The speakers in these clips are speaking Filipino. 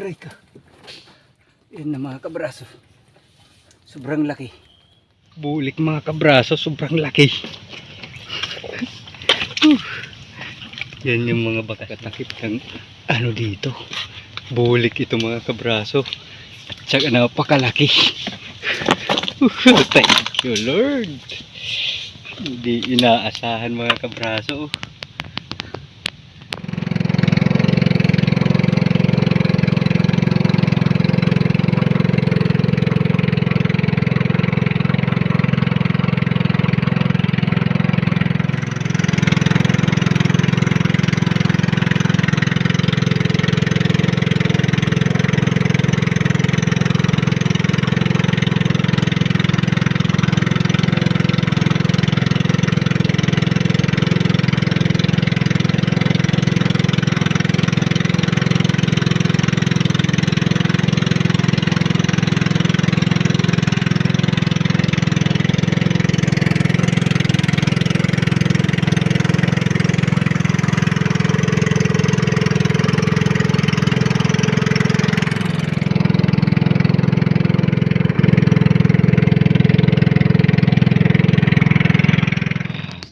Aray ka. Yan na mga kabraso. Sobrang laki. Bulik mga kabraso, sobrang laki. Yan yung mga bakatakip ng ano dito. Bulik ito mga kabraso. At saka napakalaki. Thank you Lord. Hindi inaasahan mga kabraso.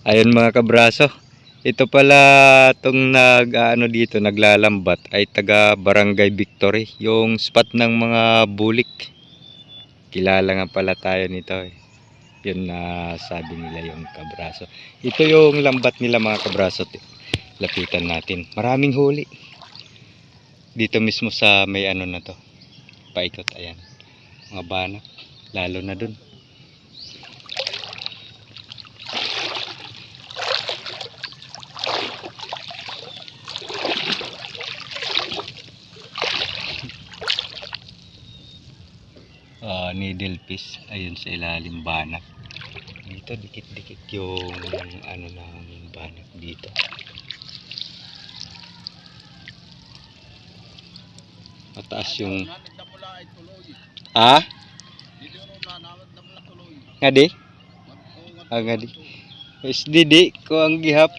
Ayun mga kabraso. Ito pala tong nag ano dito naglalambat ay taga Barangay Victory, yung spot ng mga bulik. Kilala nga pala tayo nito eh. Yun na sabi nila yung kabraso. Ito yung lambat nila mga kabraso. Lapitan natin. Maraming huli. Dito mismo sa may ano na to. Paikot ayan. Mga banak. Lalo na dun. uh, needle fish ayun sa ilalim banak. Dito dikit-dikit yung ano ng banak dito. Mataas yung ah? Nga di ah nga di is didi ko ang gihap.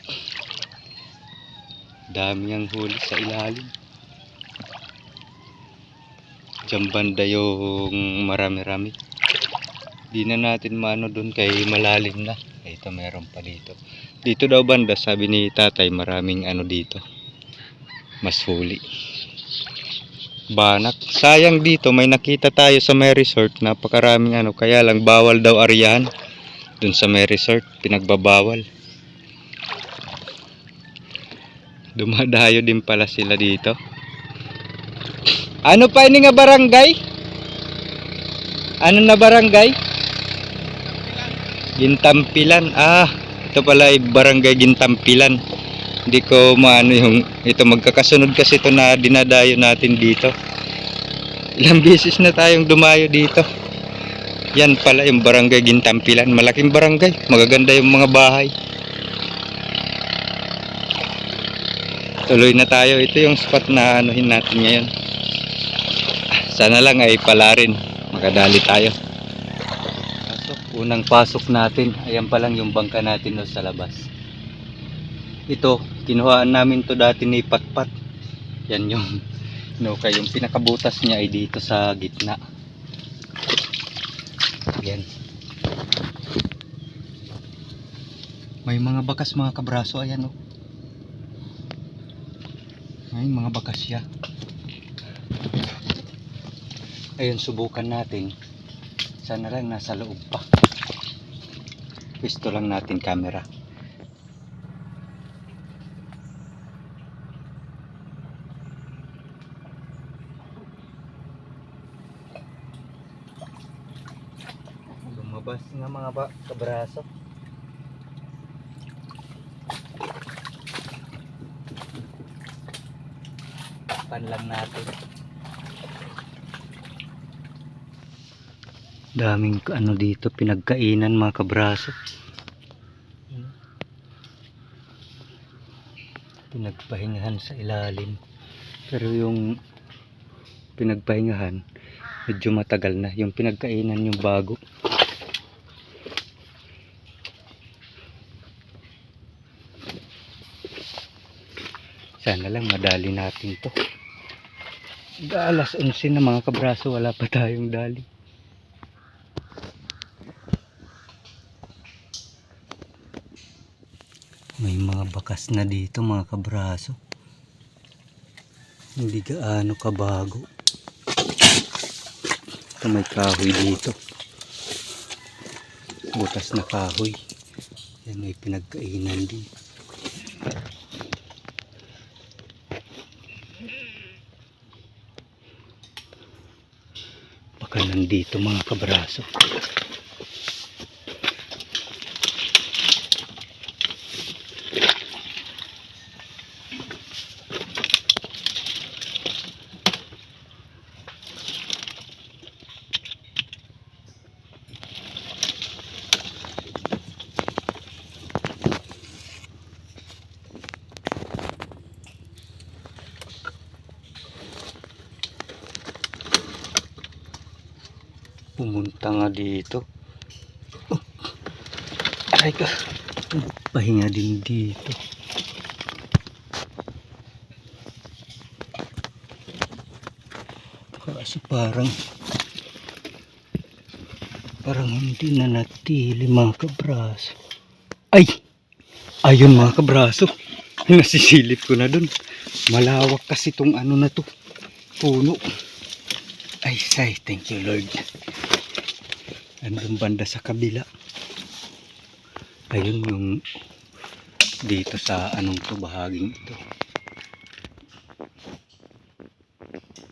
Dami ang huli sa ilalim Diyan banda yung marami-rami. Di na natin maano doon kay malalim na. Ito meron pa dito. Dito daw banda sabi ni tatay maraming ano dito. Mas huli. Banak. Sayang dito may nakita tayo sa may resort. Napakaraming ano. Kaya lang bawal daw aryahan. Doon sa may resort. Pinagbabawal. Dumadayo din pala sila dito. Ano pa ini nga barangay? Ano na barangay? Gintampilan. Ah, ito pala ay barangay Gintampilan. Hindi ko maano yung ito magkakasunod kasi ito na dinadayo natin dito. Ilang beses na tayong dumayo dito. Yan pala yung barangay Gintampilan. Malaking barangay. Magaganda yung mga bahay. Tuloy na tayo. Ito yung spot na anuhin natin ngayon. Sana lang ay pala rin. Makadali tayo. Pasok. Unang pasok natin. Ayan pa lang yung bangka natin no, sa labas. Ito, kinuhaan namin to dati ni Patpat. Yan yung no, kaya yung pinakabutas niya ay dito sa gitna. Yan. May mga bakas mga kabraso. Ayan o. May mga bakas siya. Ayun, subukan natin. Sana lang nasa loob pa. Pisto lang natin camera. Lumabas nga mga ba kabraso. Pan natin. Daming ano dito pinagkainan mga kabraso. Pinagpahingahan sa ilalim. Pero yung pinagpahingahan medyo matagal na. Yung pinagkainan yung bago. Sana lang madali natin to. Alas 11 na mga kabraso, wala pa tayong dali. May mga bakas na dito mga kabraso. Hindi gaano kabago. Ito may kahoy dito. Butas na kahoy. Yan may pinagkainan din. Baka nandito mga kabraso. Pumunta nga dito. Oh. Aray ka. Pahinga din dito. Kaso parang parang hindi na natili mga kabraso. Ay! Ayun mga kabraso. Nasisilip ko na dun. Malawak kasi tong ano na to. Puno. Ay, say, thank you Lord. Andun banda sa kabila. Ayun yung dito sa anong to bahaging ito.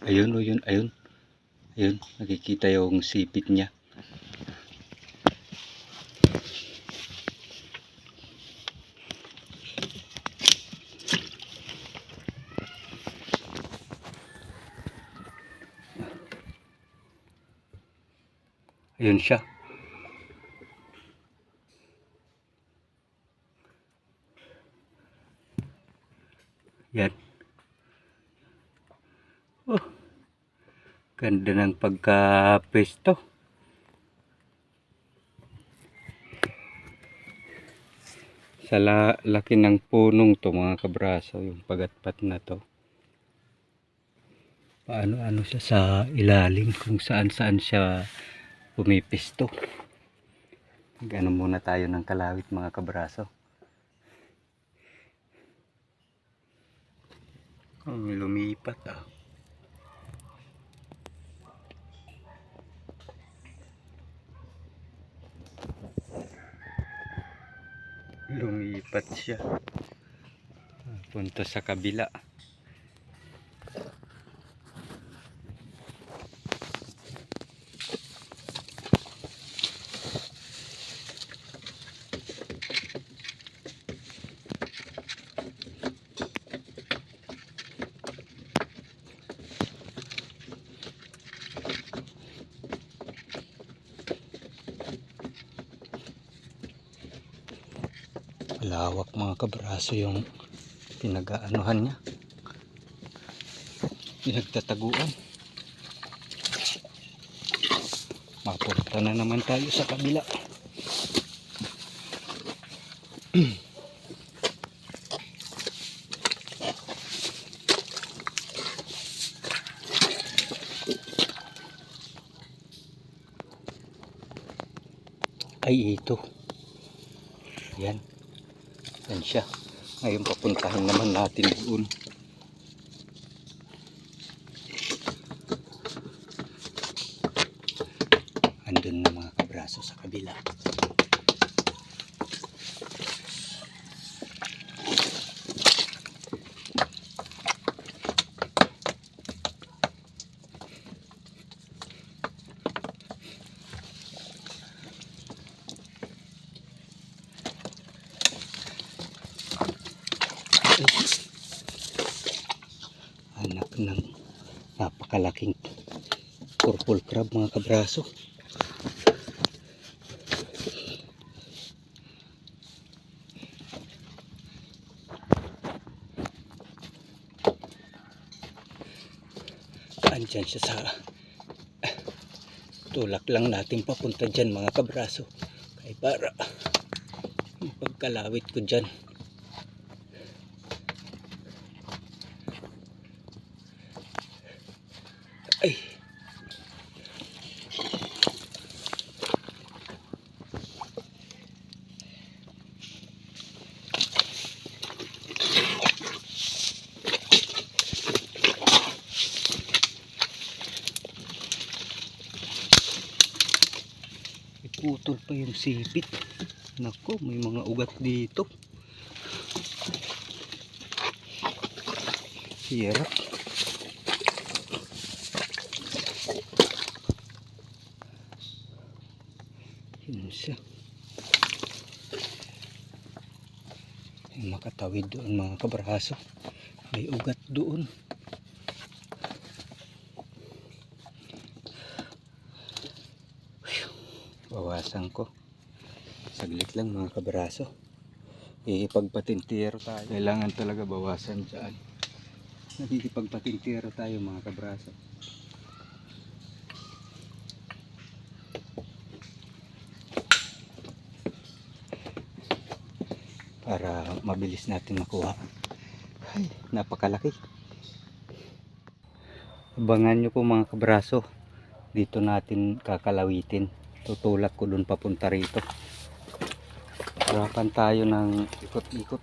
Ayun o yun, ayun. Ayun, nakikita yung sipit niya. Ayun siya. Yan. Oh. Ganda ng pagka-pesto. Sa la laki ng punong to mga kabraso, yung pagatpat na to. Paano ano siya sa ilalim kung saan saan siya pumipisto. Gano muna tayo ng kalawit mga kabraso. Oh, lumipat ah. Lumipat siya. Punta sa kabila. Kabraso yung pinag-aanuhan niya. Pinagtataguan. Mapunta na naman tayo sa kabila. Ay ito. Yan. Yan. Ngayon papuntahin naman natin doon. Andun na mga kabraso sa kabila. Anak ng napakalaking purple crab mga kabraso. Andyan siya sa tulak lang natin papunta dyan mga kabraso. Kay para pagkalawit ko dyan. Putol pa yung sipit. Nako, may mga ugat dito. Hirap. Yun siya. May makatawid doon mga kabraso. May ugat doon. Bawasan ko. Saglit lang mga kabraso. Ikipagpatintero tayo. Kailangan talaga bawasan dyan. Nakikipagpatintero tayo mga kabraso. Para mabilis natin makuha. Ay, napakalaki. Abangan nyo po mga kabraso. Dito natin kakalawitin. Tutulak ko dun papunta rito. Harapan tayo ng ikot-ikot.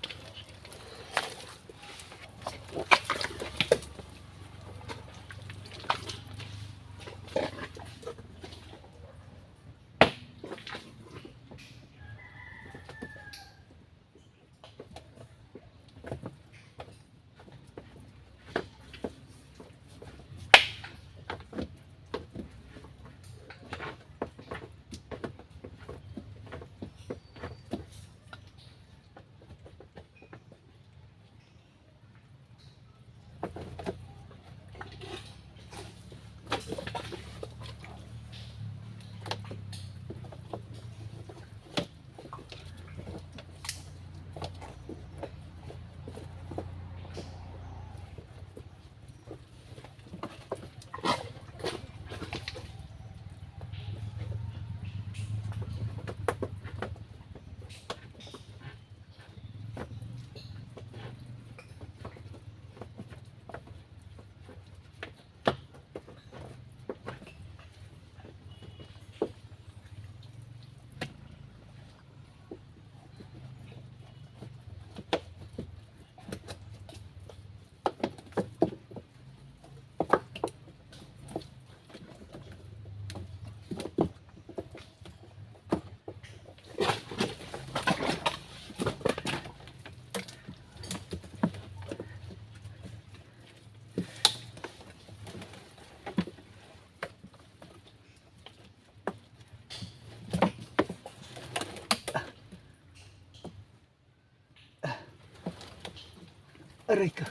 Aray ka.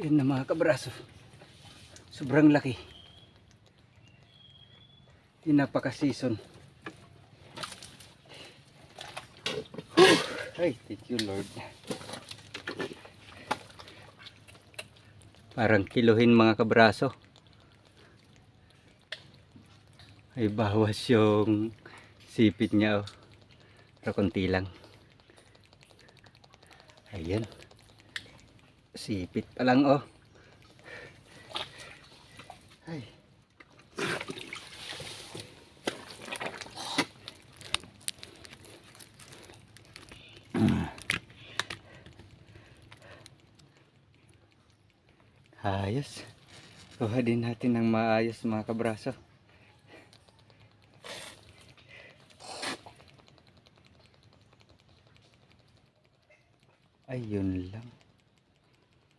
Yan na mga kabraso. Sobrang laki. Di napaka-season. Ay, thank you Lord. Parang kiluhin mga kabraso. Ay bawas yung sipit niya oh. Pero konti lang. Ayan. Sipit pa lang oh. Ay. Ayos. Kuha din natin ng maayos mga kabraso. Ayun lang.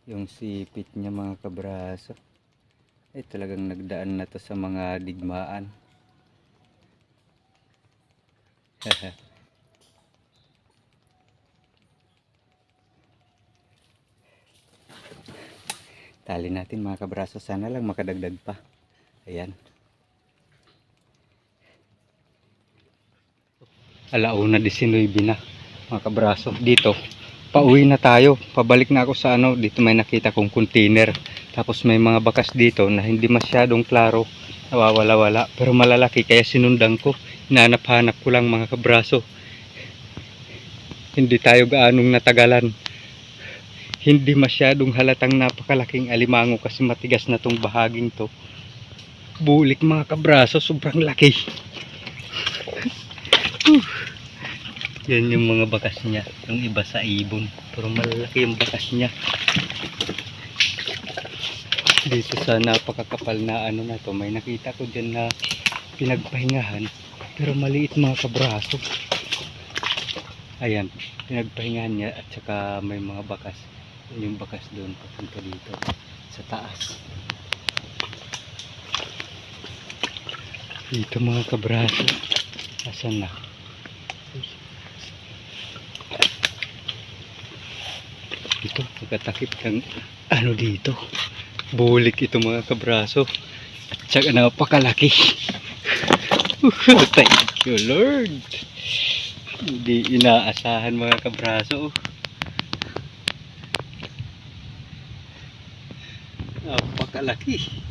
Yung sipit niya mga kabraso. Ay talagang nagdaan na to sa mga digmaan. Tali natin mga kabraso. Sana lang makadagdag pa. Ayan. Alauna 19 na mga kabraso. Dito, pauwi na tayo. Pabalik na ako sa ano. Dito may nakita kong container. Tapos may mga bakas dito na hindi masyadong klaro. Nawawala-wala. Pero malalaki kaya sinundan ko. Hinanap-hanap ko lang mga kabraso. Hindi tayo gaanong natagalan. Hindi masyadong halatang napakalaking alimango kasi matigas na tong bahaging to. Bulik mga kabraso, sobrang laki. Whew. Yan yung mga bakas niya. Yung iba sa ibon. Pero malalaki yung bakas niya. Dito sa napakakapal na ano na to, may nakita ko dyan na pinagpahingahan. Pero maliit mga kabraso. Ayan, pinagpahingahan niya at saka may mga bakas. Yun Yung bakas doon papunta dito sa taas. Dito mga kabraso. Asan na? Ito, pagkatakip ng ano dito. Bulik ito mga kabraso. At saka napakalaki. Thank you Lord. Hindi inaasahan mga kabraso. Napakalaki.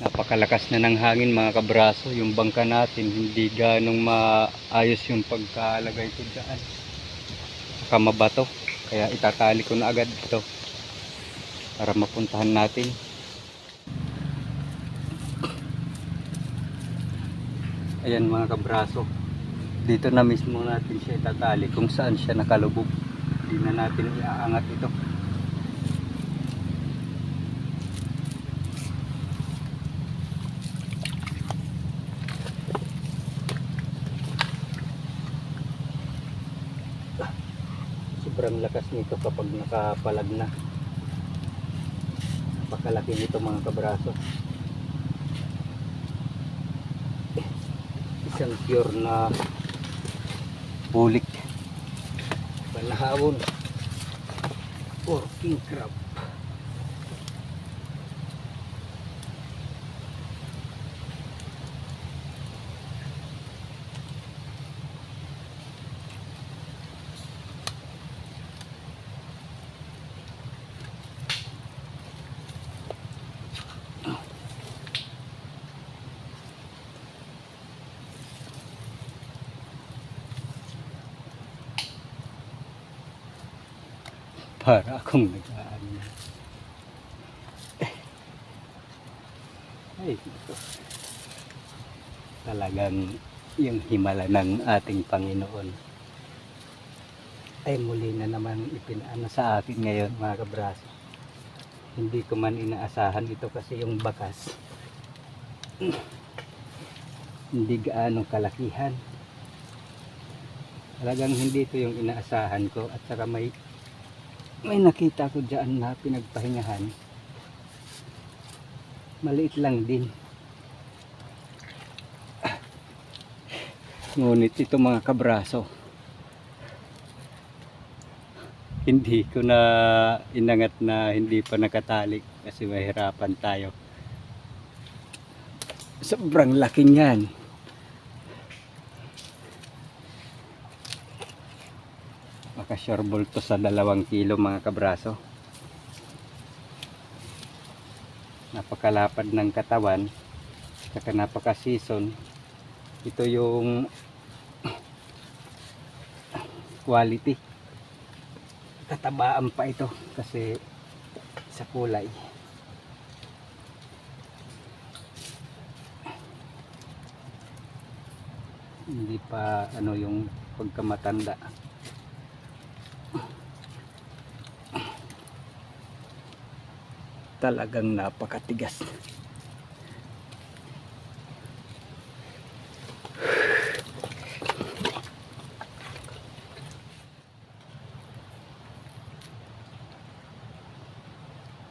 Napakalakas na ng hangin mga kabraso. Yung bangka natin hindi ganong maayos yung pagkalagay ko dyan. Saka mabato. Kaya itatali ko na agad ito. Para mapuntahan natin. Ayan mga kabraso. Dito na mismo natin siya itatali kung saan siya nakalubog. Hindi na natin iaangat ito. Sobrang lakas nito kapag nakapalag na. Napakalaki nito mga kabraso. isang pure na bulik panahawon or king crab para akong nag-aan ay ito talagang yung himala ng ating Panginoon. Ay muli na naman ipinaano sa akin ngayon mga kabraso. Hindi ko man inaasahan ito kasi yung bakas. Hindi gaanong kalakihan. Talagang hindi ito yung inaasahan ko at saka may may nakita ko dyan na pinagpahingahan. Maliit lang din. Ngunit ito mga kabraso hindi ko na inangat na hindi pa nakatalik kasi mahirapan tayo. Sobrang laki niyan Baka sureball to sa dalawang kilo mga kabraso. Napakalapad ng katawan. Saka napaka-season. Ito yung quality. Katabaan pa ito kasi sa kulay. Hindi pa ano yung pagkamatanda. Talagang napakatigas.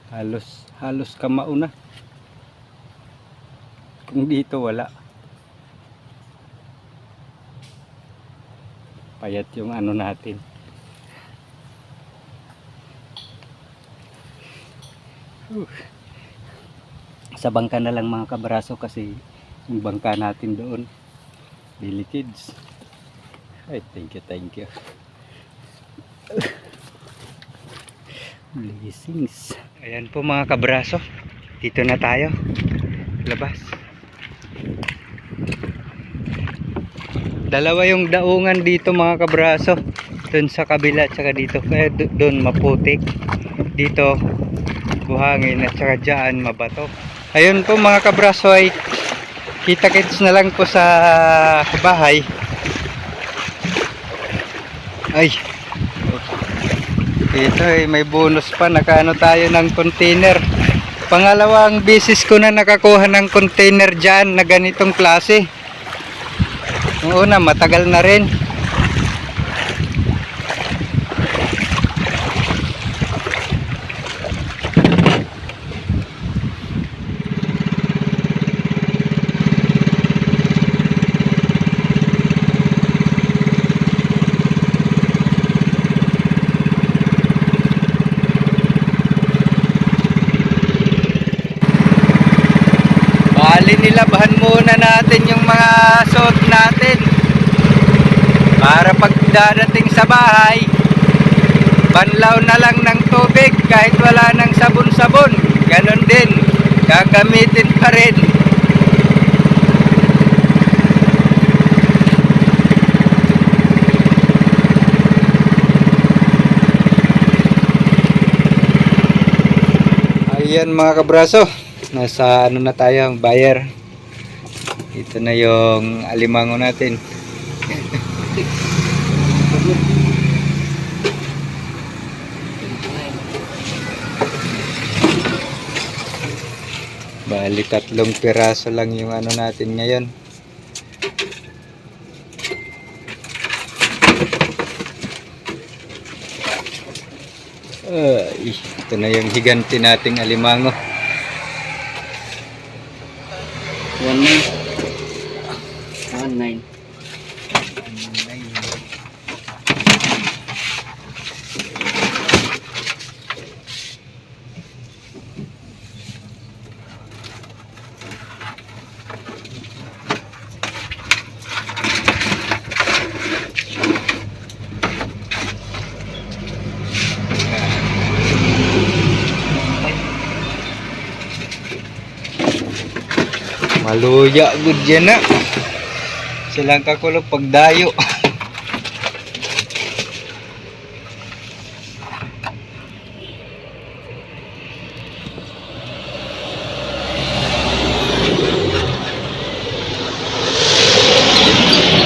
Halos halos kamao na kung dito wala. Payat yung ano natin sa bangka na lang mga kabraso kasi yung bangka natin doon Billy Kids. Ay thank you thank you. Blessings. Ayan po mga kabraso. Dito na tayo. Labas. Dalawa yung daungan dito mga kabraso. Doon sa kabila at saka dito. Kaya doon maputik. Dito buhangin at saka dyan mabato. Ayun po mga kabraso ay kita kits na lang po sa bahay. Ay. Ito ay may bonus pa. Nakaano tayo ng container. Pangalawang beses ko na nakakuha ng container dyan na ganitong klase. Una, matagal na rin. Bali nilabahan muna natin yung mga suot natin. Para pag dadating sa bahay, banlaw na lang ng tubig kahit wala ng sabon-sabon. Ganon din, gagamitin pa rin. Ayan mga kabraso, nasa ano na tayo, buyer. Ito na yung alimango natin. Bali tatlong piraso lang yung ano natin ngayon. Ay, ito na yung higanti nating alimango. One nine. Maluya gud yan na. Silang kakulog pagdayo.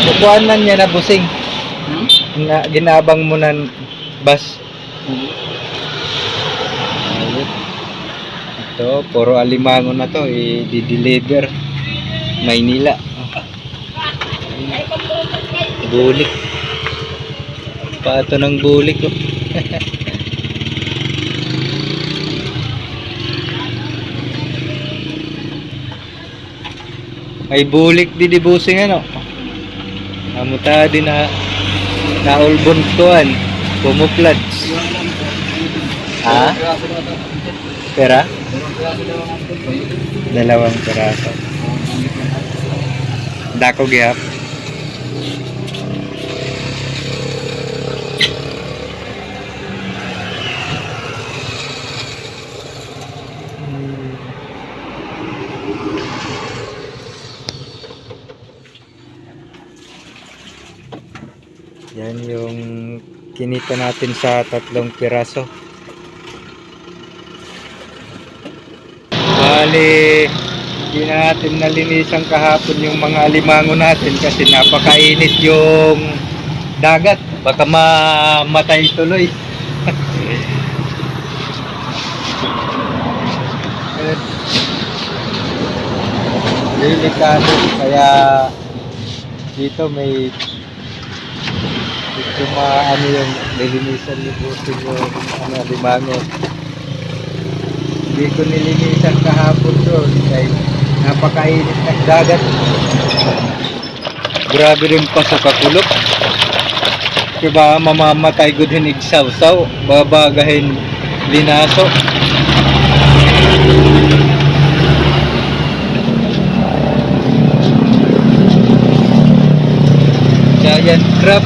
Kukuhan man niya na busing. Hmm? Na, ginabang mo ng bus. Ayun. Ito, puro alimango na to, i-deliver. Maynila. Bulik. Pato ng bulik oh. ko. Ay bulik di di busing ano. Amuta din na naulbon tuan. Pumuplats. Ha? Pera? Dalawang peraso. Dako gyap. Yan yung kinita natin sa tatlong piraso. Bali, hindi na natin nalinisan kahapon yung mga alimango natin kasi napakainit yung dagat. Baka mamatay tuloy. Delikado. Kaya dito may dito maano yung nilinisan ni Busin yung ano, limango. Hindi ko nilinisan kahapon doon kaya napakainit ng dagat. Grabe rin pa sa kakulok. Diba mamamatay gud hinig saw-saw, babagahin linaso. Giant crab.